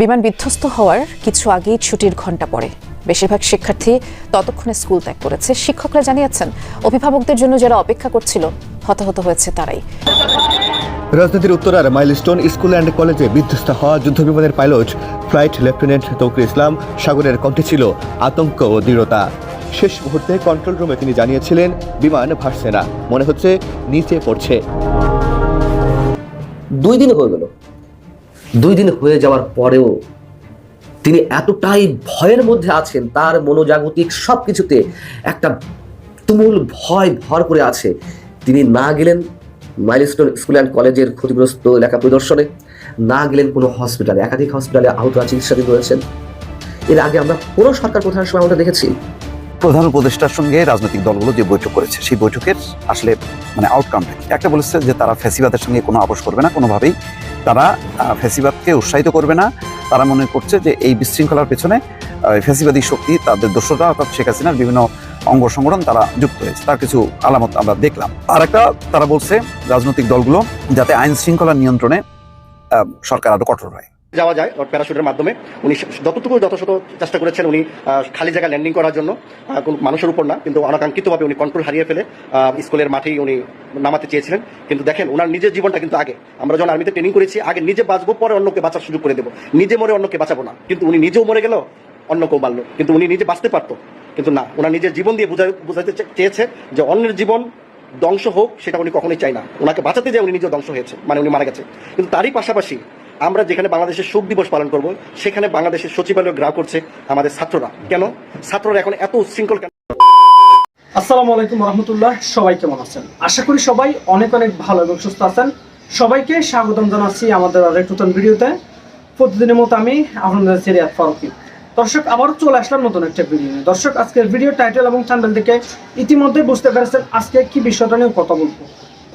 বিমান বিধ্বস্ত হওয়ার কিছু আগেই ছুটির ঘণ্টা পড়ে। বেশিরভাগ শিক্ষার্থী ততক্ষণে স্কুল ত্যাগ করেছে। শিক্ষকরা জানিয়েছেন অভিভাবকদের জন্য যারা অপেক্ষা করছিল হতাহত হয়েছে তারাই। রাজধানীর উত্তরার মাইলস্টোন স্কুল অ্যান্ড কলেজে বিধ্বস্ত হওয়া যুদ্ধ যুদ্ধবিমানের pilot flight lieutenant Tauqir Islam সাগরের কণ্ঠে ছিল আতঙ্ক ও দৃঢ়তা। শেষ মুহূর্তে কন্ট্রোল রুমে তিনি জানিয়েছিলেন বিমান ভাসছে না। মনে হচ্ছে নিচে পড়ছে। দুই দিন হয়ে গেল। দুই দিন হয়ে যাওয়ার পরেও তিনি এতটাই ভয়ের মধ্যে আছেন, তার মনোজাগতিক সব কিছুতে একটা তুমুল ভয় ভর করে আছে। তিনি না গেলেন মাইলস্টোন স্কুল অ্যান্ড কলেজের ক্ষতিগ্রস্ত এলাকা পরিদর্শনে, না গেলেন কোনো হসপিটালে, একাধিক হসপিটালে আহতরা চিকিৎসাধীন রয়েছেন। এর আগে আমরা কোনো সরকার প্রধানের সময় আমরা দেখেছি। প্রধান উপদেষ্টার সঙ্গে রাজনৈতিক দলগুলো যে বৈঠক করেছে, সেই বৈঠকের আসলে মানে আউটকাম একটা বলেছে যে তারা ফ্যাসিবাদের সঙ্গে কোনো আপোষ করবে না, কোনোভাবেই। তারা ফ্যাসিবাদকে উৎসাহিত করবে না। তারা মনে করছে যে এই বিশৃঙ্খলার পেছনে ফেসিবাদী শক্তি, তাদের দোষরা অর্থাৎ শেখ হাসিনার বিভিন্ন অঙ্গ সংগঠন তারা যুক্ত হয়েছে। তার কিছু আলামত আমরা দেখলাম। আর একটা তারা বলছে, রাজনৈতিক দলগুলো যাতে আইন শৃঙ্খলা নিয়ন্ত্রণে সরকার আরও কঠোর হয়। যাওয়া যায় প্যারাশুটের মাধ্যমে। উনি যতটুকু যথাযথ চেষ্টা করেছেন, উনি খালি জায়গা ল্যান্ডিং করার জন্য কোনো মানুষের উপর না, কিন্তু অনাকাঙ্ক্ষিতভাবে উনি কন্ট্রোল হারিয়ে ফেলে স্কুলের মাঠেই উনি নামাতে চেয়েছিলেন। কিন্তু দেখেন, ওনার নিজের জীবনটা কিন্তু আগে। আমরা যখন আর্মিতে ট্রেনিং করেছি, আগে নিজে বাঁচবো, পরে অন্যকে বাঁচার সুযোগ করে দেবো। নিজে মরে অন্যকে বাঁচাবো না। কিন্তু উনি নিজেও মরে গেল অন্য কেউ বাড়লো কিন্তু উনি নিজে বাঁচতে পারতো। কিন্তু না, ওনার নিজের জীবন দিয়ে বুঝা বুঝাতে চেয়েছে যে অন্যের জীবন ধ্বংস হোক, সেটা উনি কখনোই চাই না। ওনাকে বাঁচাতে যে উনি নিজে ধ্বংস হয়েছে মানে উনি মারা গেছে। কিন্তু তারই পাশাপাশি আমরা যেখানে বাংলাদেশের শোক দিবস পালন করব, সেখানে বাংলাদেশের সচিবালয় গ্রাহ করছে আমাদের ছাত্ররা। কেন? ছাত্ররা এখন এত উচ্ছৃঙ্খল কেন? আসসালামু আলাইকুম রহমতুল্লাহ, সবাই কেমন আছেন? আশা করি সবাই অনেক অনেক ভালো এবং সুস্থ আছেন। সবাইকে স্বাগতম জানাচ্ছি আমাদের আরেক নতুন ভিডিওতে। প্রতিদিনের মতো আমি আপনাদের সিরিয়াত ফারুকি। দর্শক, আবারও চলে আসলাম নতুন একটা ভিডিও দর্শক, আজকের ভিডিও টাইটেল এবং চ্যানেল থেকে ইতিমধ্যে বুঝতে পেরেছেন আজকে কি বিষয়টা নিয়ে কথা বলব।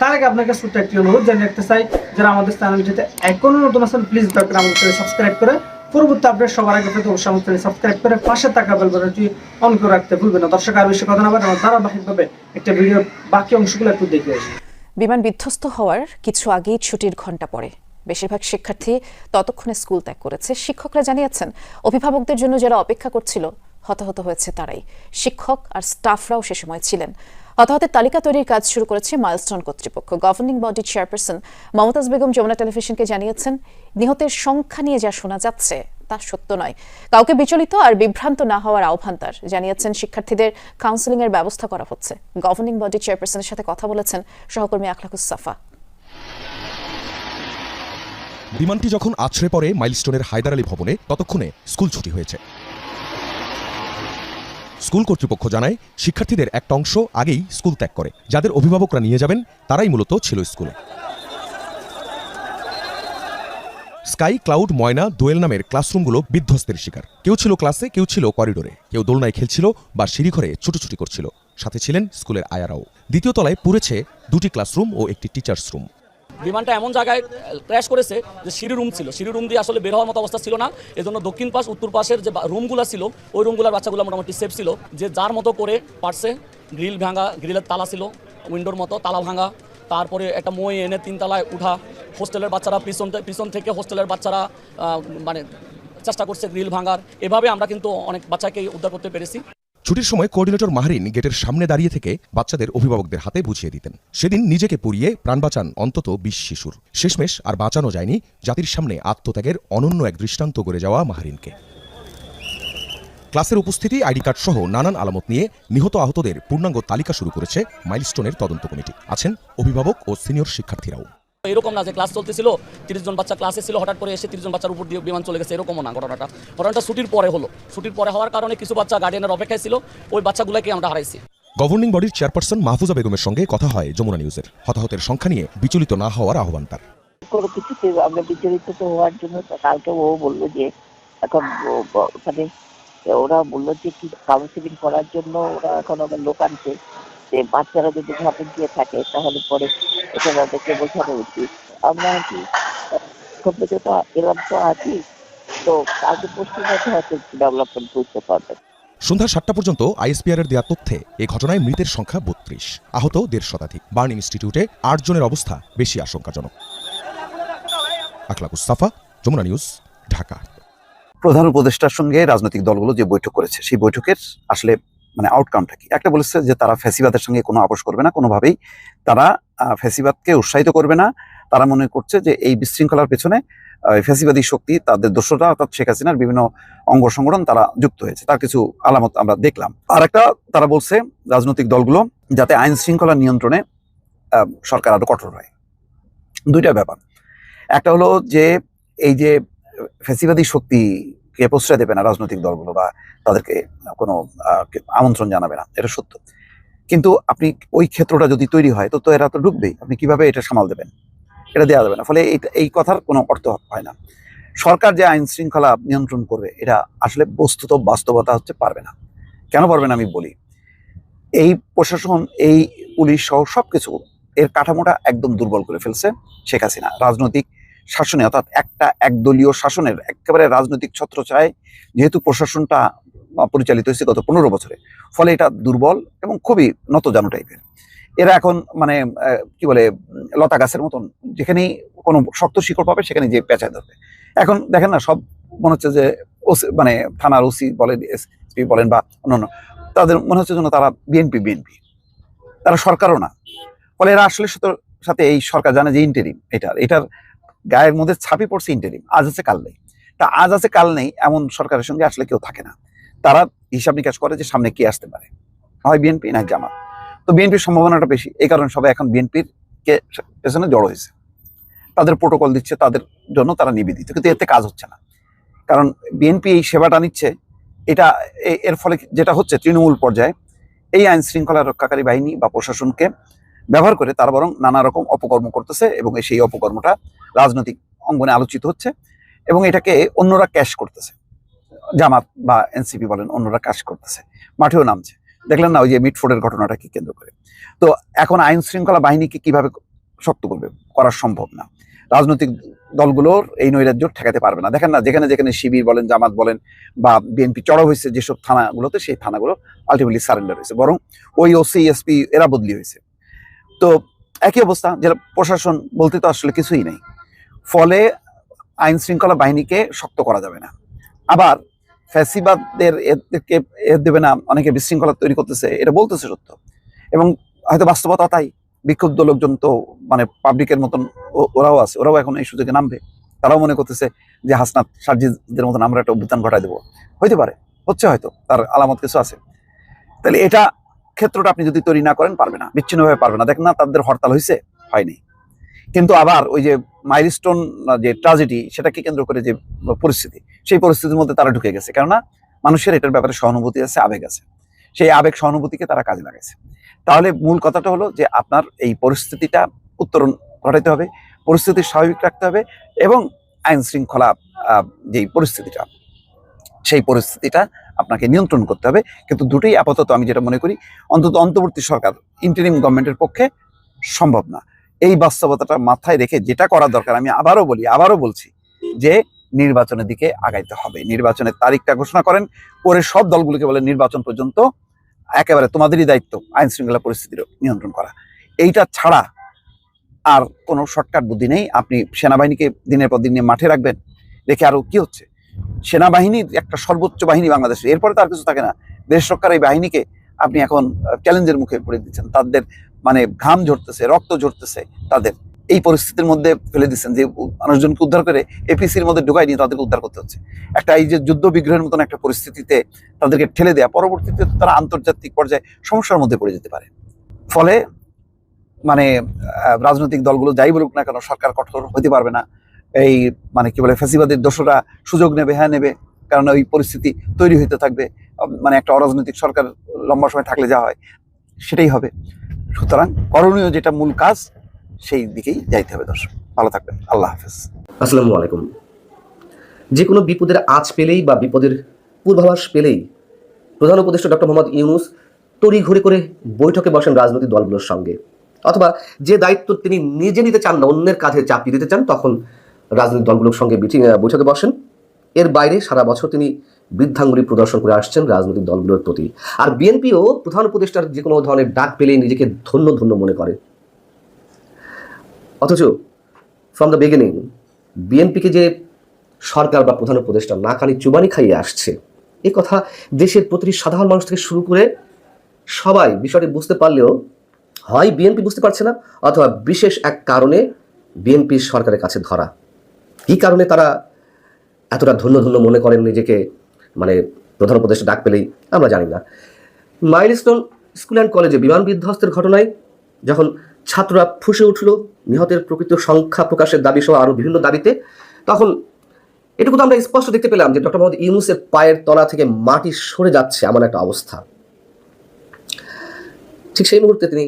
তার আগে আপনাকে ছোট্ট একটি অনুরোধ জানিয়ে রাখতে চাই, যারা আমাদের চ্যানেলটিতে এখনও নতুন আছেন প্লিজ দয়া আমাদের চ্যানেল সাবস্ক্রাইব করে পরবর্তী আপডেট সবার আগে পেতে অবশ্যই আমাদের সাবস্ক্রাইব করে পাশে থাকা বেল বাটনটি অন করে রাখতে ভুলবেন না। দর্শক, আর বেশি কথা না বলে আমরা ধারাবাহিকভাবে একটা ভিডিওর বাকি অংশগুলো একটু দেখে আসি। বিমান বিধ্বস্ত হওয়ার কিছু আগেই ছুটির ঘণ্টা পড়ে। বেশিরভাগ শিক্ষার্থী ততক্ষণে স্কুল ত্যাগ করেছে। শিক্ষকরা জানিয়েছেন, অভিভাবকদের জন্য যারা অপেক্ষা করছিল, হতাহত হয়েছে তারাই। শিক্ষক আর স্টাফরাও সে সময় ছিলেন। হতাহতের তালিকা তৈরির কাজ শুরু করেছে মাইলস্টোন কর্তৃপক্ষ। Governing body chairperson Mumtaz Begum Jamuna টেলিভিশনকে জানিয়েছেন, নিহতের সংখ্যা নিয়ে যা শোনা যাচ্ছে তা সত্য নয়। কাউকে বিচলিত আর বিভ্রান্ত না হওয়ার আহ্বান তার। জানিয়েছেন, শিক্ষার্থীদের কাউন্সেলিং এর ব্যবস্থা করা হচ্ছে। গভর্নিং বডি চেয়ারপারসনের সাথে কথা বলেছেন সহকর্মী আখলাকুস সাফা। বিমানটি যখন আছড়ে পড়ে মাইলস্টোনের হায়দার আলী ভবনে, ততক্ষণে স্কুল ছুটি হয়েছে। স্কুল কর্তৃপক্ষ জানায়, শিক্ষার্থীদের একটা অংশ আগেই স্কুল ত্যাগ করে। যাদের অভিভাবকরা নিয়ে যাবেন, তারাই মূলত ছিল স্কুলে। স্কাই ক্লাউড ময়না দোয়েল নামের ক্লাসরুমগুলো বিধ্বস্তের শিকার। কেউ ছিল ক্লাসে, কেউ ছিল করিডোরে। কেউ দোলনায় খেলছিল বা সিঁড়িঘরে ছুটোছুটি করছিল। সাথে ছিলেন স্কুলের আয়ারাও। দ্বিতীয় তলায় পুড়েছে দুটি ক্লাসরুম ও একটি টিচার্স রুম। বিমানটা এমন জায়গায় ক্র্যাশ করেছে যে সিঁড়ি রুম ছিল। সিঁড়ি রুম দিয়ে আসলে বের হওয়ার মতো অবস্থা ছিল না। এজন্য দক্ষিণ পাশ, উত্তর পাশের যে রুমগুলো ছিল, ওই রুমগুলোর বাচ্চাগুলো মোটামুটি সেফ ছিল। যে যার মতো করে পারছে গ্রিল ভাঙা গ্রিলের তালা ছিল উইন্ডোর মতো, তালা ভাঙা। তারপরে একটা মই এনে তিন তলায় উঠা। হোস্টেলের বাচ্চারা পিছন পিছন থেকে হোস্টেলের বাচ্চারা মানে চেষ্টা করছে গ্রিল ভাঙার। এভাবে আমরা কিন্তু অনেক বাচ্চাকে উদ্ধার করতে পেরেছি। ছুটির সময় কোঅর্ডিনেটর মাহরিন গেটের সামনে দাঁড়িয়ে থেকে বাচ্চাদের অভিভাবকদের হাতে বুঝিয়ে দিতেন। সেদিন নিজেকে পুড়িয়ে প্রাণ বাঁচান অন্তত বিশ শিশুর। শেষমেশ আর বাঁচানো যায়নি জাতির সামনে আত্মত্যাগের অনন্য এক দৃষ্টান্ত করে যাওয়া মাহরিনকে। ক্লাসের উপস্থিতি, আইডি কার্ড সহ নানান আলামত নিয়ে নিহত আহতদের পূর্ণাঙ্গ তালিকা শুরু করেছে মাইলস্টোনের তদন্ত কমিটি। আছেন অভিভাবক ও সিনিয়র শিক্ষার্থীরাও। এরকম না যে ক্লাস চলতেছিল তিরিশ জন বাচ্চা ক্লাসে ছিল হঠাৎ করে এসে তিরিশ জন বাচ্চার উপর দিয়ে বিমান চলে গেছে এরকমও না ঘটনাটা। ঘটনাটা ছুটির পরে হলো। ছুটির পরে হওয়ার কারণে কিছু বাচ্চা গার্ডিয়ানের অপেক্ষায় ছিল ওই বাচ্চাগুলোকে আমরা হারাইছি। গভর্নিং বডির চেয়ারপারসন মাহফুজা বেগমের সঙ্গে কথা হয় যমুনা নিউজের হতাহতের সংখ্যা নিয়ে বিচলিত না হওয়ার আহ্বান তার। কোনো কিছুতে আমরা বিচলিত তো হওয়ার জন্য কালকে ও বলল যে এখন ও মানে ওরা বলল যে কি কাউন্সিলিং করার জন্য ওরা এখন আবার লোক আনছে। যে বাচ্চারা যদি ঘাটে গিয়ে থাকে তাহলে পরে এটা তাদেরকে বোঝানো উচিত। আমরা কি? সভ্যতা এরকম তো আছি তো কালকে পশ্চিম মধ্যে হয়তো ডেভেলপমেন্ট বুঝতে পারবেন সন্ধ্যা সাতটা পর্যন্ত আইএসপিআর এর দেওয়া তথ্যে এই ঘটনায় মৃতের সংখ্যা বত্রিশ। আহত দেড় শতাধিক। বার্ন ইনস্টিটিউটে আট জনের অবস্থা বেশি আশঙ্কাজনক। আখলাকুস সাফা যমুনা নিউজ ঢাকা। প্রধান উপদেষ্টার সঙ্গে রাজনৈতিক দলগুলো যে বৈঠক করেছে সেই বৈঠকের আসলে মানে আউটকামটা কি? একটা বলেছে যে তারা ফ্যাসিবাদের সঙ্গে কোনো আপোষ করবে না, কোনোভাবেই। তারা ফ্যাসিবাদকে উৎসাহিত করবে না। তারা মনে করছে যে এই বিশৃঙ্খলার পেছনে ফ্যাসিবাদী শক্তি, তাদের দোষরা অর্থাৎ শেখ হাসিনার বিভিন্ন অঙ্গ সংগঠন তারা যুক্ত হয়েছে। তার কিছু আলামত আমরা দেখলাম। আর একটা তারা বলছে, রাজনৈতিক দলগুলো যাতে আইন শৃঙ্খলা নিয়ন্ত্রণে সরকার আরও কঠোর হয়। দুইটা ব্যাপার। একটা হলো যে, এই যে, ফ্যাসিবাদী শক্তিকে প্রশ্রয় দেবে না রাজনৈতিক দলগুলো বা তাদেরকে কোনো আমন্ত্রণ জানাবে না, এটা সত্য। কিন্তু আপনি ওই ক্ষেত্রটা যদি তৈরি হয়, তো তো এরা তো ঢুকবেই। আপনি কীভাবে এটা সামাল দেবেন? এটা দেওয়া যাবে না। ফলে এই কথার কোনো অর্থ হয় না। সরকার যে আইন শৃঙ্খলা নিয়ন্ত্রণ করবে, এটা আসলে বস্তুত বাস্তবতা হচ্ছে পারবে না। কেন পারবে না আমি বলি। এই প্রশাসন, এই পুলিশ সহ সবকিছু এর কাঠামোটা একদম দুর্বল করে ফেলছে শেখ হাসিনা। রাজনৈতিক শাসনে, অর্থাৎ একটা একদলীয় শাসনের একেবারে রাজনৈতিক ছত্রছায় যেহেতু প্রশাসনটা পরিচালিত হয়েছে গত পনেরো বছরে। ফলে এটা দুর্বল এবং খুবই নতজানু টাইপের। এরা এখন মানে কি বলে, লতা গাছের মতন। যেখানেই কোনো শক্ত শিকড় পাবে সেখানে যে পেঁচায় ধরবে। এখন দেখেন না, সব মনে হচ্ছে যে ওসি মানে থানার ওসি বলেন এসপি বলেন বা অন্যান্য, তাদের মনে হচ্ছে যেন তারা বিএনপি বিএনপি। তারা সরকারও না। ফলে এরা আসলে সাথে এই সরকার জানে যে ইন্টারিম এটার এটার গায়ের মধ্যে ছাপি পড়ছে ইন্টারিম আজ আছে, কাল নেই। তা আজ আছে, কাল নেই, এমন সরকারের সঙ্গে আসলে কেউ থাকে না। তারা হিসাব নিকাশ করে যে সামনে কে আসতে পারে। হয় বিএনপি না জামাত। তো বিএনপির সম্ভাবনাটা বেশি। এই কারণে সবাই এখন বিএনপির কে পেছনে জড়ো হয়েছে। তাদের প্রোটোকল দিচ্ছে, তাদের জন্য তারা নিবেদিত। কিন্তু এতে কাজ হচ্ছে না। কারণ বিএনপি এই সেবাটা নিচ্ছে, এটা এর ফলে যেটা হচ্ছে, তৃণমূল পর্যায়ে এই আইন শৃঙ্খলা রক্ষাকারী বাহিনী বা প্রশাসনকে ব্যবহার করে তারা বরং নানা রকম অপকর্ম করতেছে এবং সেই অপকর্মটা রাজনৈতিক অঙ্গনে আলোচিত হচ্ছে এবং এটাকে অন্যরা ক্যাশ করতেছে। জামাত বা এনসিপি বলেন, অন্যরা ক্যাশ করতেছে। মাঠেও নামছে। দেখলেন না ওই যে মিটফোর্ডের ঘটনাটাকে কেন্দ্র করে? তো এখন আইন শৃঙ্খলা বাহিনীকে কীভাবে শক্ত করবে? করা সম্ভব না। রাজনৈতিক দলগুলোর এই নৈরাজ্য ঠেকাতে পারবে না। দেখেন না, যেখানে যেখানে শিবির বলেন, জামাত বলেন বা বিএনপি চড়া হয়েছে, যেসব থানাগুলোতে সেই থানাগুলো আলটিমেটলি সারেন্ডার হয়েছে। বরং ওই ওসি এসপি এরা বদলি হয়েছে। তো একই অবস্থা যেটা প্রশাসন বলতে তো আসলে কিছুই নেই। ফলে আইন শৃঙ্খলা বাহিনীকে শক্ত করা যাবে না। আবার ফ্যাসিবাদদের এদেরকে এর দেবে না, অনেকে বিশৃঙ্খলা তৈরি করতেছে, এটা বলতেছে সত্য। এবং হয়তো বাস্তবতা তাই। বিক্ষুব্ধ লোকজন তো মানে পাবলিকের মতন ওরাও আছে, ওরাও এখন এই সুযোগে নামবে। তারাও মনে করতেছে যে হাসনাত সার্জিদের মতন আমরা একটা অভ্যুত্থান ঘটাই দেবো। হইতে পারে, হচ্ছে হয়তো, তার আলামত কিছু আছে। তাহলে এটা ক্ষেত্রটা আপনি যদি তৈরি না করেন, পারবে না। বিচ্ছিন্নভাবে পারবে না। দেখেন না, তাদের হরতাল হয়েছে হয়নি। কিন্তু আবার ওই যে মাইলস্টোন যে ট্রাজেডি সেটাকে কেন্দ্র করে যে পরিস্থিতি, সেই পরিস্থিতির মধ্যে তারা ঢুকে গেছে। কেননা মানুষের এটার ব্যাপারে সহানুভূতি আছে, আবেগ আছে। সেই আবেগ, সহানুভূতিকে তারা কাজে লাগাইছে। তাহলে মূল কথাটা হলো যে, আপনার এই পরিস্থিতিটা উত্তরণ ঘটাইতে হবে, পরিস্থিতি স্বাভাবিক রাখতে হবে এবং আইন শৃঙ্খলা যেই পরিস্থিতিটা সেই পরিস্থিতিটা আপনাকে নিয়ন্ত্রণ করতে হবে। কিন্তু দুটোই আপাতত আমি যেটা মনে করি, অন্তত অন্তর্বর্তী সরকার ইন্টারিম গভর্নমেন্টের পক্ষে সম্ভব না। এই বাস্তবতাটা মাথায় রেখে যেটা করা দরকার, আমি আবারও বলি, আবারও বলছি যে নির্বাচনের দিকে আগাইতে হবে। নির্বাচনের তারিখটা ঘোষণা করেন পরে সব দলগুলোকে বলে নির্বাচন পর্যন্ত একেবারে তোমাদেরই দায়িত্ব আইন শৃঙ্খলা পরিস্থিতির নিয়ন্ত্রণ করা। এইটা ছাড়া আর কোনো শর্টকাট বুদ্ধি নেই। আপনি সেনাবাহিনীকে দিনের পর দিন নিয়ে মাঠে রাখবেন রেখে আরও কি হচ্ছে। সেনাবাহিনীর একটা সর্বোচ্চ বাহিনী বাংলাদেশে। এরপরে তার কিছু থাকে না। দেশ রক্ষার এই বাহিনীকে আপনি এখন চ্যালেঞ্জের মুখে পড়ে দিচ্ছেন। তাদের মানে ঘাম ঝরতেছে, রক্ত ঝরতেছে তাদের। এই পরিস্থিতির মধ্যে ফেলে দিচ্ছেন যে মানুষজনকে উদ্ধার করে এপিসির মধ্যে ঢুকাই নিয়ে তাদেরকে উদ্ধার করতে হচ্ছে। একটা এই যে যুদ্ধ বিগ্রহের মতন একটা পরিস্থিতিতে তাদেরকে ঠেলে দেয়া, পরবর্তীতে তারা আন্তর্জাতিক পর্যায়ে সমস্যার মধ্যে পড়ে যেতে পারে। ফলে মানে রাজনৈতিক দলগুলো যাই বলুক না কেন, সরকার কঠোর হতে পারবে না। এই মানে কি বলে, ফ্যাসিবাদের দোষরা সুযোগ নেবে হ্যাঁ নেবে, কারণ ওই পরিস্থিতি তৈরি হইতে থাকবে। মানে একটা অরাজনৈতিক সরকার লম্বা সময় থাকলে যা হয়, সেটাই হবে। সুতরাং করণীয় যেটা মূল কাজ, সেই দিকেই যাইতে হবে দর্শক। ভালো থাকবেন। আল্লাহ হাফেজ। আসসালামু আলাইকুম। যে কোনো বিপদের আঁচ পেলেই বা বিপদের পূর্বাভাস পেলেই প্রধান উপদেষ্টা ডক্টর মোহাম্মদ ইউনুস তড়ি ঘুরে করে বৈঠকে বসেন রাজনৈতিক দলগুলোর সঙ্গে। অথবা যে দায়িত্ব তিনি নিজে নিতে চান না, অন্যের কাঁধে চাপিয়ে দিতে চান, তখন রাজনৈতিক দলগুলোর সঙ্গে বৈঠকে বসেন। এর বাইরে সারা বছর তিনি বৃদ্ধাঙ্গুলি প্রদর্শন করে আসছেন রাজনৈতিক দলগুলোর প্রতি। আর বিএনপিও প্রধান উপদেষ্টার যে কোনো ধরনের ডাক পেলেই নিজেকে ধন্য ধন্য মনে করে। অথচ ফ্রম দ্য বিগিনিং বিএনপিকে যে সরকার বা প্রধান উপদেষ্টা না নাকানি চুবানি খাইয়ে আসছে, এ কথা দেশের প্রতিটি সাধারণ মানুষ থেকে শুরু করে সবাই বিষয়টি বুঝতে পারলেও হয় বিএনপি বুঝতে পারছে না, অথবা বিশেষ এক কারণে বিএনপি সরকারের কাছে ধরা। কী কারণে তারা এতটা ধন্য ধন্য মনে করেন নিজেকে? মানে প্রধান উপদেষ্টা ডাক পেলেই আমরা জানি না। মাইলস্টোন স্কুল অ্যান্ড কলেজে বিমান বিধ্বস্তের ঘটনায় যখন ছাত্ররা ফুসে উঠল, নিহতের প্রকৃত সংখ্যা প্রকাশের দাবি সহ আরও বিভিন্ন দাবিতে, তখন এটুকু তো আমরা স্পষ্ট দেখতে পেলাম যে ডক্টর মোহাম্মদ ইউনুসের পায়ের তলা থেকে মাটি সরে যাচ্ছে এমন একটা অবস্থা। ঠিক সেই মুহূর্তে তিনি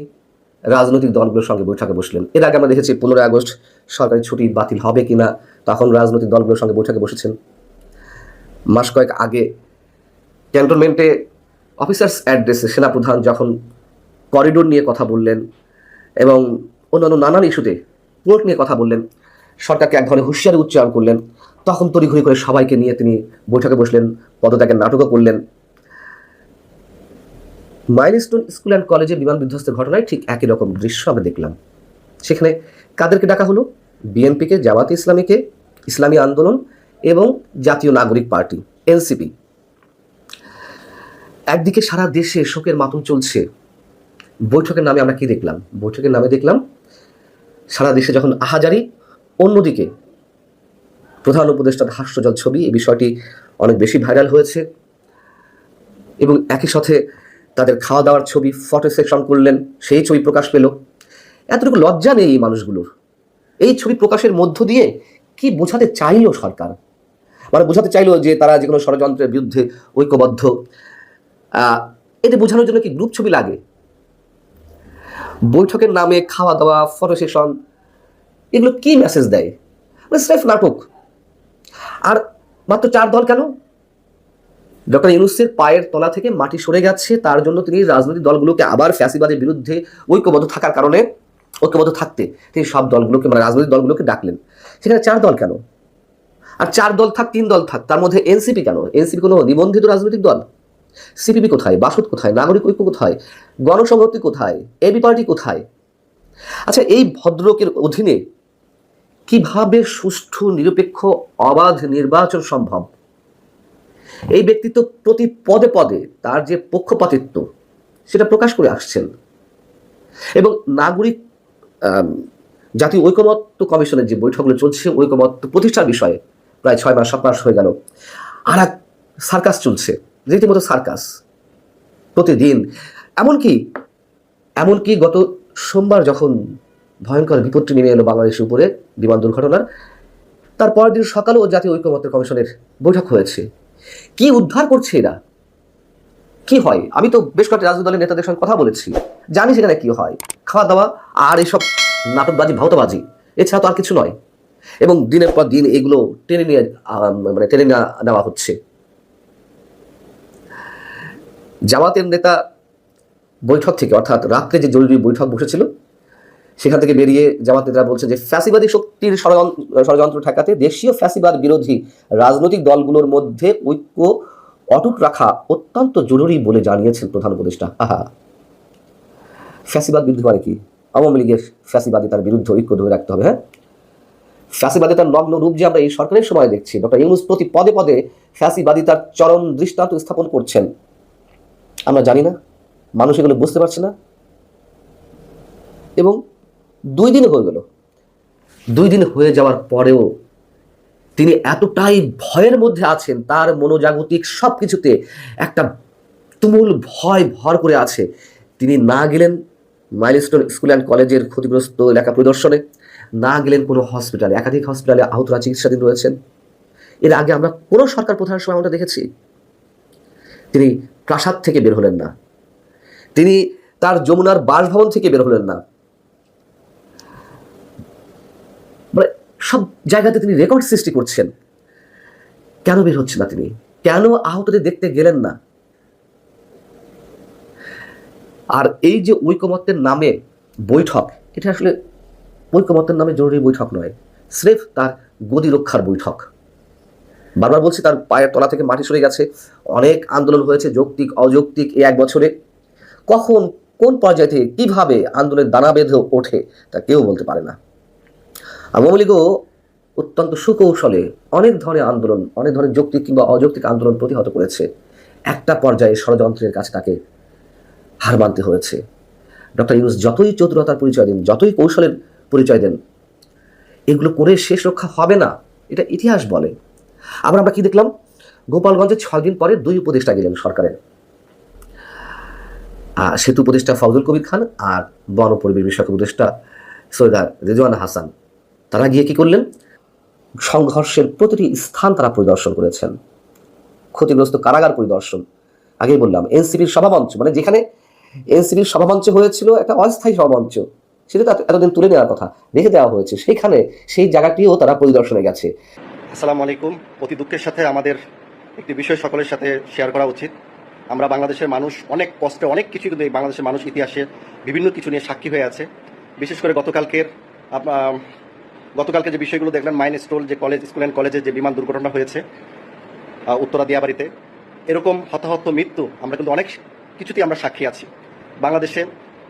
রাজনৈতিক দলগুলোর সঙ্গে বৈঠকে বসলেন। এর আগে আমরা দেখেছি পনেরোই আগস্ট সরকারি ছুটি বাতিল হবে কিনা, তখন রাজনৈতিক দলগুলোর সঙ্গে বৈঠকে বসেছেন। মাস কয়েক আগে ক্যান্টনমেন্টে অফিসার্স অ্যাড্রেসে সেনাপ্রধান যখন করিডোর নিয়ে কথা বললেন এবং অন্যান্য নানান ইস্যুতে পোর্ট নিয়ে কথা বললেন, সরকারকে এক ধরনের হুঁশিয়ারি উচ্চারণ করলেন, তখন তড়িঘড়ি করে সবাইকে নিয়ে তিনি বৈঠকে বসলেন, পদত্যাগের নাটকও করলেন। মাইলস্টোন স্কুল অ্যান্ড কলেজে বিমান বিধ্বস্তের ঘটনায় ঠিক একই রকম দৃশ্য আমরা দেখলাম। সেখানে কাদেরকে ডাকা হলো? বিএনপিকে জামাতে ইসলামীকে, ইসলামী আন্দোলন এবং জাতীয় নাগরিক পার্টি, এনসিপি। একদিকে সারা দেশে শোকের মাতম চলছে। বৈঠকের নামে আমরা কি দেখলাম? বৈঠকের নামে দেখলাম, সারা দেশে যখন আহাজারি, অন্যদিকে প্রধান উপদেষ্টার হাস্যজল ছবি এই বিষয়টি অনেক বেশি ভাইরাল হয়েছে এবং একই সাথে তাদের খাওয়া দাওয়ার ছবি ফটো সেকশন করলেন, সেই ছবি প্রকাশ পেল। এতটুকু লজ্জা নেই এই মানুষগুলোর। এই ছবি প্রকাশের মধ্য দিয়ে কি বোঝাতে চাইলো সরকার? মানে বোঝাতে চাইলো যে তারা যে কোনো ষড়যন্ত্রের বিরুদ্ধে ঐক্যবদ্ধ। এতে বোঝানোর জন্য কি গ্রুপ ছবি লাগে? বৈঠকের নামে খাওয়া দাওয়া ফটো সেশন এগুলো কি মেসেজ দেয়? মানে স্রেফ নাটক। আর মাত্র চার দল কেন? ডক্টর ইউনুসের পায়ের তলা থেকে মাটি সরে গেছে। তার জন্য তিনি রাজনৈতিক দলগুলোকে আবার ফ্যাসিবাদের বিরুদ্ধে ঐক্যবদ্ধ থাকার কারণে, ঐক্যবদ্ধ থাকতে তিনি সব দলগুলোকে মানে রাজনৈতিক দলগুলোকে ডাকলেন। সেখানে চার দল কেন? আর চার দল থাক, তিন দল থাক, তার মধ্যে এনসিপি কেন? এনসিপি কোনো নিবন্ধিত রাজনৈতিক দল? সিপিবি কোথায়? বাসদ কোথায়? নাগরিক ঐক্য কোথায়? গণসংহতি কোথায়? এবি পার্টি কোথায়? আচ্ছা এই ভদ্রকের অধীনে কীভাবে সুষ্ঠু, নিরপেক্ষ, অবাধ নির্বাচন সম্ভব? এই ব্যক্তিত্ব প্রতি পদে পদে তার যে পক্ষপাতিত্ব, সেটা প্রকাশ করে আসছেন। এবং নাগরিক জাতীয় ঐকমত্য কমিশনের যে বৈঠকগুলো চলছে, ঐকমত্য প্রতিষ্ঠার বিষয়ে প্রায় ছয় মাস, সাত মাস হয়ে গেল। আর এক সার্কাস চলছে, রীতিমতো সার্কাস প্রতিদিন। এমনকি এমনকি গত সোমবার যখন ভয়ঙ্কর বিপত্তি নেমে এলো বাংলাদেশের উপরে, বিমান দুর্ঘটনার, তার পরের দিন সকালেও জাতীয় ঐক্যমত্য কমিশনের বৈঠক হয়েছে। কি উদ্ধার করছে এরা? কি হয়? আমি তো বেশ কয়েকটা রাজনৈতিক দলের নেতাদের সঙ্গে কথা বলেছি। জানি সেখানে কি হয়। খাওয়া দাওয়া আর এসব নাটকবাজি, ভাওতাবাজি, এছাড়া তো আর কিছু নয়। এবং দিনের পর দিন এগুলো টেনে নিয়ে মানে টেনে নেওয়া হচ্ছে। জামাতের নেতা বৈঠক থেকে, অর্থাৎ রাত্রে যে জরুরি বৈঠক বসেছিল সেখান থেকে বেরিয়ে জামাত নেতারা বলছে যে ফ্যাসিবাদী শক্তির ষড়যন্ত্র ঠেকাতে দেশীয় ফ্যাসিবাদ বিরোধী রাজনৈতিক দলগুলোর মধ্যে ঐক্য অটুট রাখা অত্যন্ত জরুরি বলে জানিয়েছেন প্রধান উপদেষ্টা। আহা। ফ্যাসিবাদ বিরোধী মানে কি? আওয়ামী লীগের ফ্যাসিবাদিতার বিরুদ্ধে ঐক্য ধরে রাখতে হবে হ্যাঁ? ফ্যাসিবাদিতার নগ্ন রূপ যে আমরা এই সরকারের সময় দেখছি, ডক্টর ইউনুস প্রতি পদে পদে ফ্যাসিবাদিতার চরম দৃষ্টান্ত স্থাপন করছেন। আমরা জানি না, মানুষ এগুলো বুঝতে পারছে না। এবং দুই দিন হয়ে গেল। দুই দিন হয়ে যাওয়ার পরেও তিনি এতটাই ভয়ের মধ্যে আছেন, তার মনোজাগতিক সব কিছুতে একটা তুমুল ভয় ভর করে আছে। তিনি না গেলেন মাইলস্টোন স্কুল অ্যান্ড কলেজের ক্ষতিগ্রস্ত এলাকা পরিদর্শনে, না গেলেন কোনো হসপিটালে, একাধিক হসপিটালে আহতরা চিকিৎসাধীন রয়েছেন। এর আগে আমরা কোনো সরকার প্রধানের সময় আমরা দেখেছি। তিনি প্রাসাদ থেকে বের হলেন না। তিনি তার যমুনার বাসভবন থেকে বের হলেন না মানে সব জায়গাতে তিনি রেকর্ড সৃষ্টি করছেন। কেন বের হচ্ছে না তিনি? কেন আহতদের দেখতে গেলেন না? আর এই যে ঐকমত্যের নামে বৈঠক, এটা আসলে ঐকমত্যের নামে জরুরি বৈঠক নয়, স্রেফ তার গদি রক্ষার বৈঠক। বারবার বলছি, তার পায়ের তলা থেকে মাটি সরে গেছে। অনেক আন্দোলন হয়েছে, যৌক্তিক, অযৌক্তিক, এই এক বছরে। কখন, কোন পর্যায়ে থেকে কীভাবে আন্দোলনের দানা বেঁধে ওঠে, তা কেউ বলতে পারে না। আওয়ামী লীগও অত্যন্ত সুকৌশলে অনেক ধরনের আন্দোলন, অনেক ধরনের যৌক্তিক কিংবা অযৌক্তিক আন্দোলন প্রতিহত করেছে। একটা পর্যায়ে ষড়যন্ত্রের কাছে তাকে হার মানতে হয়েছে। ডক্টর ইউনুস যতই চতুরতার পরিচয় দেন, যতই কৌশলের পরিচয় দেন, এগুলো করে শেষ রক্ষা হবে না, এটা ইতিহাস বলে। আবার আমরা কি দেখলাম? গোপালগঞ্জে ছয় দিন পরে দুই উপদেষ্টা গেলেন সরকারের। সেতু উপদেষ্টা ফজল কবির খান আর বন পরিবেশ বিষয়ক উপদেষ্টা সৈয়দা রেজওয়ানা হাসান। তারা গিয়ে কি করলেন? সংঘর্ষের প্রতিটি স্থান তারা পরিদর্শন করেছেন। ক্ষতিগ্রস্ত কারাগার পরিদর্শন। আগেই বললাম, এনসিপির সভামঞ্চ মানে যেখানে এনসিপির সভামঞ্চ হয়েছিল, একটা অস্থায়ী সভামঞ্চ, সেটা এতদিন তুলে নেওয়ার কথা, রেখে দেওয়া হয়েছে। সেখানে সেই জায়গাটিও তারা পরিদর্শনে গেছে। আসসালামু আলাইকুম। অতি দুঃখের সাথে আমাদের একটি বিষয় সকলের সাথে শেয়ার করা উচিত। আমরা বাংলাদেশের মানুষ, অনেক কষ্টে অনেক কিছু কিন্তু বাংলাদেশের মানুষ ইতিহাসে বিভিন্ন কিছু নিয়ে সাক্ষী হয়ে আছে। বিশেষ করে গতকালকের গতকালকে যে বিষয়গুলো দেখলেন, মাইন স্টোল যে কলেজ, স্কুল অ্যান্ড কলেজে যে বিমান দুর্ঘটনা হয়েছে উত্তরা দিয়াবাড়িতে, এরকম হতাহত মৃত্যু আমরা কিন্তু অনেক কিছুতেই আমরা সাক্ষী আছি। বাংলাদেশে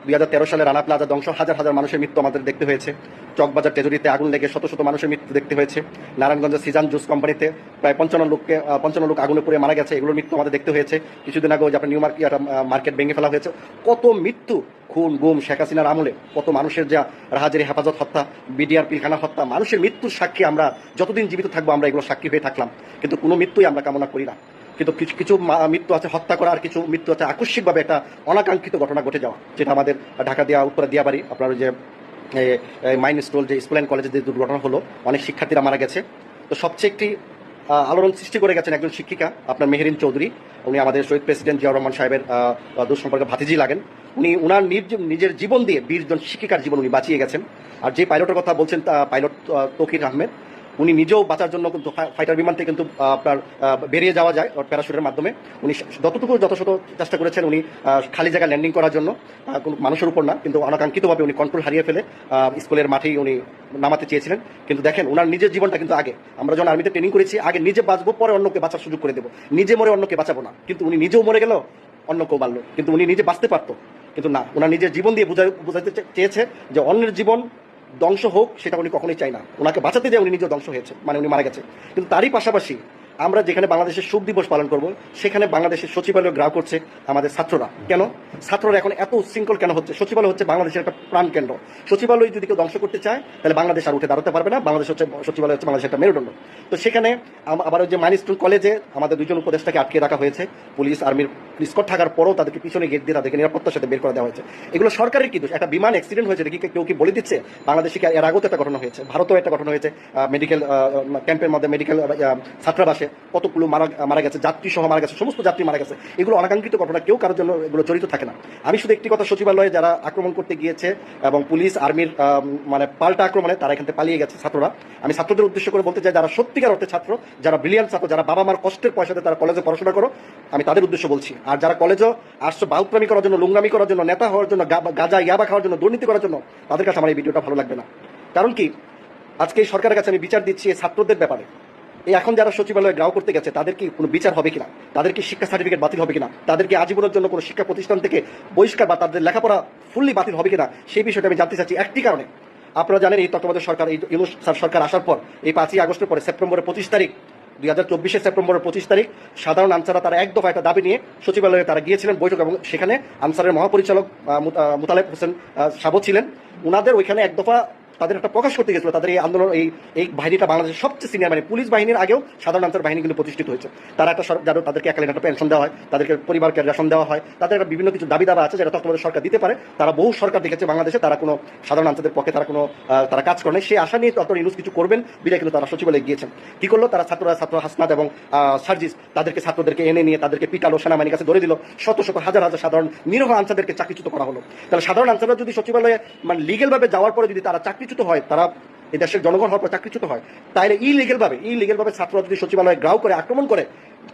দুই হাজার তেরো সালে রানা প্লাজা ধ্বংস, হাজার হাজার মানুষের মৃত্যু আমাদের দেখতে হয়েছে। চকবাজার তেজুরিতে আগুন লেগে শত শত মানুষের মৃত্যু দেখতে হয়েছে। নারায়ণগঞ্জের সিজান জুস কোম্পানিতে প্রায় পঞ্চান্ন লোককে পঞ্চান্ন লোক আগুনে পুড়ে মারা গেছে, এগুলোর মৃত্যু আমাদের দেখতে হয়েছে। কিছুদিন আগে যে নিউ মার্কেট মার্কেট ভেঙে ফেলা হয়েছে। কত মৃত্যু? খুন, গুম, শেখ হাসিনার আমলে। কত মানুষের যা রাহাজারি, হেফাজত হত্যা বিডিআর পিলখানা হত্যা, মানুষের মৃত্যুর সাক্ষী আমরা, যতদিন জীবিত থাকব আমরা এগুলো সাক্ষী হয়ে থাকলাম। কিন্তু কোনো মৃত্যুই আমরা কামনা করি না। কিন্তু কিছু কিছু মৃত্যু আছে হত্যা করা আর কিছু মৃত্যু আছে আকস্মিকভাবে একটা অনাকাঙ্ক্ষিত ঘটনা ঘটে যাওয়া যেটা আমাদের ঢাকা দেওয়া উত্তরা দিয়াবাড়ি আপনার যে মাইন স্টোল যে স্কুল অ্যান্ড কলেজে যে দুর্ঘটনা হলো অনেক শিক্ষার্থীরা মারা গেছে। তো সবচেয়ে একটি আলোড়ন সৃষ্টি করে গেছেন একজন শিক্ষিকা আপনার মেহেরিন চৌধুরী। উনি আমাদের শহীদ প্রেসিডেন্ট জিয়াউর রহমান সাহেবের আহ, দূর সম্পর্কে ভাতিজি লাগেন। উনি উনার নিজ- নিজের জীবন দিয়ে বীরজন শিক্ষিকার জীবন উনি বাঁচিয়ে গেছেন। আর যে পাইলটের কথা বলছেন পাইলট তৌকির আহমেদ। উনি নিজেও বাঁচার জন্য কিন্তু ফাইটার বিমান থেকে কিন্তু আপনার বেরিয়ে যাওয়া যায় প্যারাশুটের মাধ্যমে। উনি যতটুকু যথাযথ চেষ্টা করেছেন উনি খালি জায়গায় ল্যান্ডিং করার জন্য কোনো মানুষের উপর না, কিন্তু অনাকাঙ্ক্ষিতভাবে উনি কন্ট্রোল হারিয়ে ফেলে স্কুলের মাঠেই উনি নামাতে চেয়েছিলেন। কিন্তু দেখেন ওনার নিজের জীবনটা কিন্তু আগে। আমরা যখন আর্মিতে ট্রেনিং করেছি, আগে নিজে বাঁচবো, পরে অন্যকে বাঁচার সুযোগ করে দেবো। নিজে মরে অন্যকে বাঁচাবো না। কিন্তু উনি নিজেও মরে গেল অন্য কেউ বাড়লো কিন্তু উনি নিজে বাঁচতে পারতো। কিন্তু না ওনার নিজের জীবন দিয়ে বুঝাতে চেয়েছে যে অন্যের জীবন ধ্বংস হোক, সেটা উনি কখনোই চাই না। ওনাকে বাঁচাতে দিয়ে উনি নিজেও ধ্বংস হয়েছে মানে উনি মারা গেছে কিন্তু তারই পাশাপাশি আমরা যেখানে বাংলাদেশের শোক দিবস পালন করব, সেখানে বাংলাদেশের সচিবালয় গ্রাহ করছে আমাদের ছাত্ররা। কেন? ছাত্ররা এখন এত উচ্ছৃঙ্খল কেন হচ্ছে? সচিবালয় হচ্ছে বাংলাদেশের একটা প্রাণ কেন্দ্র। সচিবালয় যদি কেউ ধ্বংস করতে চায়, তাহলে বাংলাদেশ আর উঠে দাঁড়াতে পারবে না। বাংলাদেশ হচ্ছে, সচিবালয় হচ্ছে বাংলাদেশের একটা মেরুদণ্ড। তো সেখানে আবার ওই যে মাইনিস্টুল কলেজে আমাদের দুজন উপদেষ্টাকে আটকে রাখা হয়েছে, পুলিশ, আর্মির স্কট থাকার পরও তাদেরকে পিছনে গেট দিয়ে তাদেরকে নিরাপত্তার সাথে বের করে দেওয়া হয়েছে। এগুলো সরকারের কি দোষ? একটা বিমান অ্যাক্সিডেন্ট হয়েছে দেখি কেউ কি বলে দিচ্ছে? বাংলাদেশে কি এর আগেও একটা ঘটনা হয়েছে। ভারতেও একটা ঘটনা হয়েছে মেডিকেল ক্যাম্পের মধ্যে মেডিকেল ছাত্রাবাসে কতগুলো মারা মারা গেছে, যাত্রী সহ মারা গেছে, সমস্ত যাত্রী মারা গেছে। এগুলো অনাকাঙ্ক্ষিত ঘটনা, কেউ কারোর জন্য এগুলো জড়িত থাকে না। আমি শুধু একটি কথা সচিবালয়ে যারা আক্রমণ করতে গিয়েছে এবং পুলিশ, আর্মির মানে পাল্টা আক্রমণে তারা এখান থেকে পালিয়ে গেছে ছাত্ররা। আমি ছাত্রদের উদ্দেশ্য করে বলতে চাই, যারা সত্যিকার অর্থে ছাত্র, যারা ব্রিলিয়ান্ট ছাত্র, যারা বাবা মার কষ্টের পয়সাতে তারা কলেজে পড়াশোনা করো, আমি তাদের উদ্দেশ্য বলছি। আর যারা কলেজও আসছো বাউপ্রামি করার জন্য, লুঙ্গামি করার জন্য, নেতা হওয়ার জন্য গাঁজা, ইয়াবা খাওয়ার জন্য, দুর্নীতি করার জন্য, তাদের কাছে আমার এই ভিডিওটা ভালো লাগবে না। কারণ কি? আজকে এই সরকারের কাছে আমি বিচার দিচ্ছি এই ছাত্রদের ব্যাপারে। এই এখন যারা সচিবালয়ে গ্রাহ করতে গেছে, তাদের কি কোনো বিচার হবে কিনা? তাদের কি শিক্ষা সার্টিফিকেট বাতিল হবে কিনা? তাদেরকে আজীবনের জন্য কোনো শিক্ষা প্রতিষ্ঠান থেকে বহিষ্কার বা তাদের লেখাপড়া ফুললি বাতিল হবে কিনা? সেই বিষয়টা আমি জানতে চাচ্ছি একটি কারণে। আপনারা জানেন এই তত্ত্বাবধায়ক সরকার, এই ইউনুস সরকার আসার পর, এই পাঁচই আগস্টের পরে, সেপ্টেম্বরের পঁচিশ তারিখ দুই হাজার চব্বিশে সেপ্টেম্বরের পঁচিশ তারিখ, সাধারণ আনসাররা তারা এক দফা একটা দাবি নিয়ে সচিবালয়ে তারা গিয়েছিলেন বৈঠক এবং সেখানে আনসারের মহাপরিচালক মুতালেব হোসেন সাবত ছিলেন। ওনাদের ওইখানে এক দফা তাদের একটা প্রকাশ করতে গেছিল তাদের এই আন্দোলন, এই এই বাহিনীটা বাংলাদেশের সবচেয়ে সিনিয়র মানে পুলিশ বাহিনীর আগেও সাধারণ আনসার বাহিনী কিন্তু প্রতিষ্ঠিত হয়েছে। তারা একটা যারা তাদেরকে এককালীন একটা পেনশন দেওয়া হয়, তাদেরকে পরিবারকে রেশন দেওয়া হয়, তাদের একটা বিভিন্ন কিছু দাবি দাবা আছে যেটা তত্ত্বাবধায়ক সরকার দিতে পারে। তারা বহু সরকার দেখেছে বাংলাদেশে, তারা কোনো সাধারণ আনসারদের পক্ষে তারা কোনো তারা কাজ করে। সেই আশা নিয়ে ডক্টর ইউনুস কিছু করবেন, বিদায় কিন্তু তারা সচিবালয়ে গিয়েছেন। কি করল? তারা ছাত্ররা, ছাত্র হাসনাদ এবং সার্জিস, তাদেরকে ছাত্রদেরকে এনে নিয়ে তাদেরকে পিটালো, সেনাবাহিনীর কাছে ধরে দিল। শত শত, হাজার হাজার সাধারণ, নিরহ আনসারদেরকে চাকরিচ্যুত করা হলো। তাহলে সাধারণ আনসাররা যদি সচিবালয়ে মানে লিগেল ভাবে যাওয়ার পরে যদি তারা চাকরিচ্যুত হয়, তারা এই দেশের জনগণ হওয়ার পর চাকরিচ্যুত হয় তাহলে ইলিগেল ভাবে ইলিগেল ভাবে ছাত্ররা যদি সচিবালয়ে গ্রাউ করে, আক্রমণ করে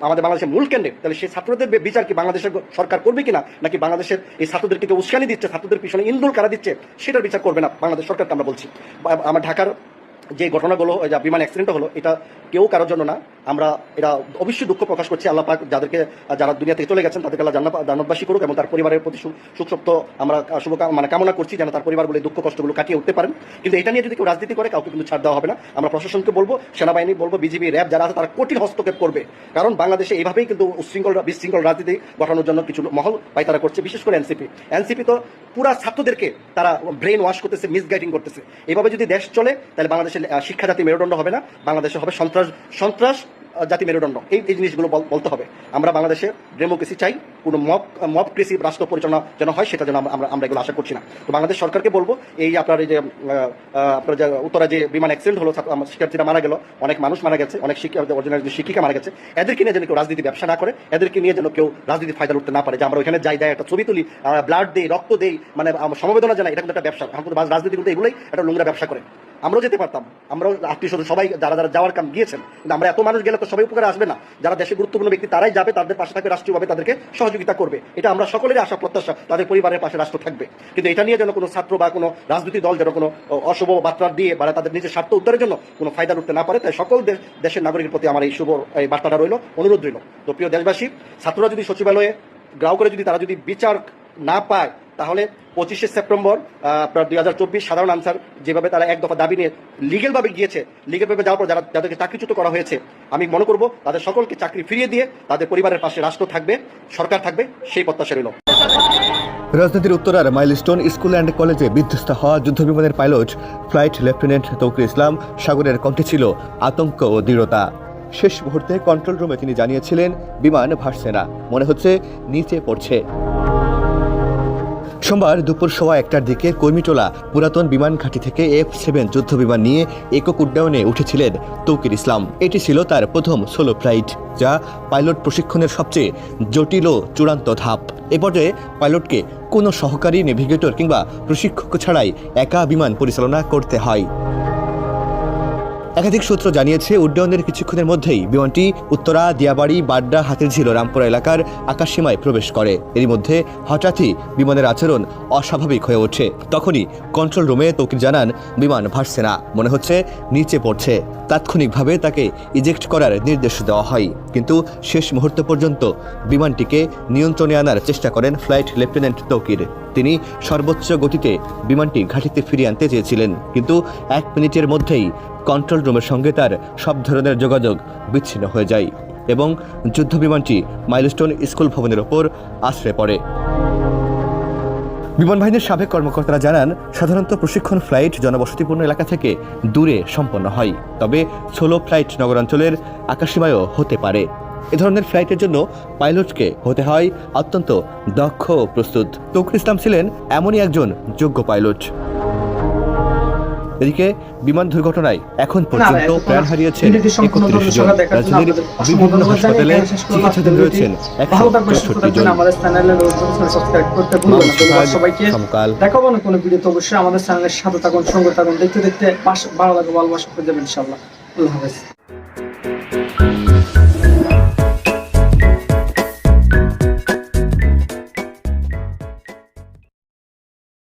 আমাদের বাংলাদেশের মূল কেন্দ্রে, তাহলে সেই ছাত্রদের বিচার কি বাংলাদেশের সরকার করবে কিনা, নাকি বাংলাদেশের এই কিন্তু উস্কানি দিচ্ছে, ছাত্রদের পিছনে ইন্দুল কারা দিচ্ছে, সেটার বিচার করবে না, বাংলাদেশ সরকারকে আমরা বলছি। আমার ঢাকার যে ঘটনাগুলো যে বিমান অ্যাক্সিডেন্ট হলো, এটা কেউ কারোর জন্য না। আমরা এটা অবশ্যই দুঃখ প্রকাশ করছি। আল্লাহ পাক যাদেরকে, যারা দুনিয়া থেকে চলে গেছেন, তাদেরকে আল্লাহ জান্নাত, জান্নাতবাসী করুক এবং তার পরিবারের প্রতি সুখসপ্ত আমরা শুভ মানে কামনা করছি, যেন তার পরিবারগুলো দুঃখ কষ্টগুলো কাটিয়ে উঠতে পারেন। কিন্তু এটা নিয়ে যদি কেউ রাজনীতি করে, কাউকে কিন্তু ছাড় দেওয়া হবে না। আমরা প্রশাসনকে বলব, সেনাবাহিনী বলব, বিজিবি, র্যাব যারা আছে, তারা কঠিন হস্তক্ষেপ করবে। কারণ বাংলাদেশে এইভাবেই কিন্তু উশৃঙ্খল, বিশৃঙ্খল রাজনীতি গঠানোর জন্য কিছু মহল পাইতারা করছে, বিশেষ করে এনসিপি। এনসিপি তো পুরা ছাত্রদেরকে তারা ব্রেন ওয়াশ করতেছে মিসগাইডিং করতেছে। এভাবে যদি দেশ চলে, তাহলে বাংলাদেশের শিক্ষা জাতি মেরুদণ্ড হবে না বাংলাদেশে হবে সন্ত্রাস সন্ত্রাস জাতি মেরুদণ্ড। এই এই জিনিসগুলো বলতে হবে। আমরা বাংলাদেশে ডেমোক্রেসি চাই, কোনো মব কৃষি রাষ্ট্র পরিচালনা যেন হয়, সেটা যেন আমরা আমরা এগুলো আশা করছি না। তো বাংলাদেশ সরকারকে বলব, এই আপনার এই যে আপনার যে উত্তরা যে বিমান অ্যাক্সিডেন্ট হলো শিক্ষার্থীরা মারা গেল, অনেক মানুষ মারা গেছে, অনেক শিক্ষা অরিজিনাল শিক্ষিকা মারা গেছে, এদেরকে নিয়ে যেন কেউ রাজনীতি ব্যবসা না করে, এদেরকে নিয়ে যেন কেউ রাজনীতি ফায়দা উঠতে না পারে, যে আমরা ওইখানে যাই যাই একটা ছবি তুলি ব্লাড দেই, রক্ত দেই মানে সমবেদনা জানাই, এটা কিন্তু একটা ব্যবসা। এখন কিন্তু রাজনীতি কিন্তু এগুলোই একটা নোংরা ব্যবসা করে। আমরাও যেতে পারতাম, আমরাও আত্মীয় স্বজন সবাই, যারা যারা যাওয়ার কাম গিয়েছেন, কিন্তু আমরা এত মানুষ গেলে তো সবাই উপকারে আসবে না। যারা দেশে গুরুত্বপূর্ণ ব্যক্তি, তারাই যাবে, তাদের পাশে থাকবে, রাষ্ট্রীয়ভাবে তাদেরকে সহযোগিতা করবে। এটা আমরা সকলেরই আশা, প্রত্যাশা, তাদের পরিবারের পাশে রাষ্ট্র থাকবে। কিন্তু এটা নিয়ে যেন কোনো ছাত্র বা কোনো রাজনৈতিক দল যেন কোনো অশুভ বার্তা দিয়ে বা তাদের নিজের স্বার্থ উদ্ধারের জন্য কোনো ফায়দা উঠতে না পারে, তাই সকল দেশের নাগরিকের প্রতি আমার এই শুভ, এই বার্তাটা রইল। অনুরোধ রইল। তো প্রিয় দেশবাসী, ছাত্ররা যদি সচিবালয়ে গ্রাউ করে যদি তারা যদি বিচার না পায় তাহলে পঁচিশে সেপ্টেম্বর আপনার দুই হাজার চব্বিশ সাধারণ আনসার যেভাবে তারা এক দফা দাবি নিয়ে লিগেলভাবে গিয়েছে লিগেলভাবে যাওয়ার পর যারা যাদেরকে চাকরিচ্যুত করা হয়েছে, আমি মনে করব তাদের সকলকে চাকরি ফিরিয়ে দিয়ে তাদের পরিবারের পাশে রাষ্ট্র থাকবে, সরকার থাকবে, সেই প্রত্যাশা রইল। রাজধানীর উত্তরার মাইলস্টোন স্কুল অ্যান্ড কলেজে বিধ্বস্ত হওয়া যুদ্ধবিমানের pilot, flight lieutenant Tauqir Islam সাগরের কণ্ঠে ছিল আতঙ্ক ও দৃঢ়তা। শেষ মুহূর্তে কন্ট্রোল রুমে তিনি জানিয়েছিলেন, বিমান ভাসছে না, মনে হচ্ছে নিচে পড়ছে। সোমবার দুপুর সোয়া একটার দিকে কর্মীটোলা পুরাতন বিমান ঘাঁটি থেকে এফ সেভেন যুদ্ধ বিমান নিয়ে একক উড্ডয়নে উঠেছিলেন তৌকির ইসলাম। এটি ছিল তার প্রথম সোলো ফ্লাইট, যা পাইলট প্রশিক্ষণের সবচেয়ে জটিল ও চূড়ান্ত ধাপ। এ পর্যায়ে পাইলটকে কোনো সহকারী নেভিগেটর কিংবা প্রশিক্ষক ছাড়াই একা বিমান পরিচালনা করতে হয়। একাধিক সূত্র জানিয়েছে, উড্ডয়নের কিছুক্ষণের মধ্যেই বিমানটি উত্তরা, দিয়াবাড়ি, বাড্ডা, হাতিরঝিল রামপুরা এলাকার আকাশসীমায় প্রবেশ করে। এরই মধ্যে হঠাৎই বিমানের আচরণ অস্বাভাবিক হয়ে ওঠে। তখনই কন্ট্রোল রুমে তৌকির জানান, বিমান ভাসছে না। মনে হচ্ছে নিচে পড়ছে। তাৎক্ষণিকভাবে তাকে ইজেক্ট করার নির্দেশ দেওয়া হয়। কিন্তু শেষ মুহূর্ত পর্যন্ত বিমানটিকে নিয়ন্ত্রণে আনার চেষ্টা করেন ফ্লাইট লেফটেন্যান্ট তৌকির। তিনি সর্বোচ্চ গতিতে বিমানটি ঘাঁটিতে ফিরিয়ে আনতে চেয়েছিলেন। কিন্তু এক মিনিটের মধ্যেই কন্ট্রোল রুমের সঙ্গে তার সব ধরনের যোগাযোগ বিচ্ছিন্ন হয়ে যায় এবং যুদ্ধ বিমানটি মাইলস্টোন স্কুল ভবনের ওপর আশ্রয় পড়ে। বিমান বাহিনীর সাবেক কর্মকর্তারা জানান, সাধারণত প্রশিক্ষণ ফ্লাইট জনবসতিপূর্ণ এলাকা থেকে দূরে সম্পন্ন হয়, তবে সোলো ফ্লাইট নগরাঞ্চলের আকাশসীমায়ও হতে পারে। এ ধরনের ফ্লাইটের জন্য পাইলটকে হতে হয় অত্যন্ত দক্ষ প্রস্তুত। তৌকুর ইসলাম ছিলেন এমনই একজন যোগ্য পাইলট। এদিকে বিমান দুর্ঘটনায় এখন পর্যন্ত প্রাণ হারিয়েছে একত্রিশ জন। রাজধানীর বিভিন্ন হাসপাতালে চিকিৎসাধীন রয়েছেন। একশো চৌষট্টি জন। সমকাল। দেখাবো না কোনো ভিডিও তো অবশ্যই আমাদের চ্যানেলের সাথে থাকুন সঙ্গে থাকুন দেখতে দেখতে ভালো লাগবে ভালোবাসা করে যাবেন ইনশাল্লাহ আল্লাহ হাফেজ।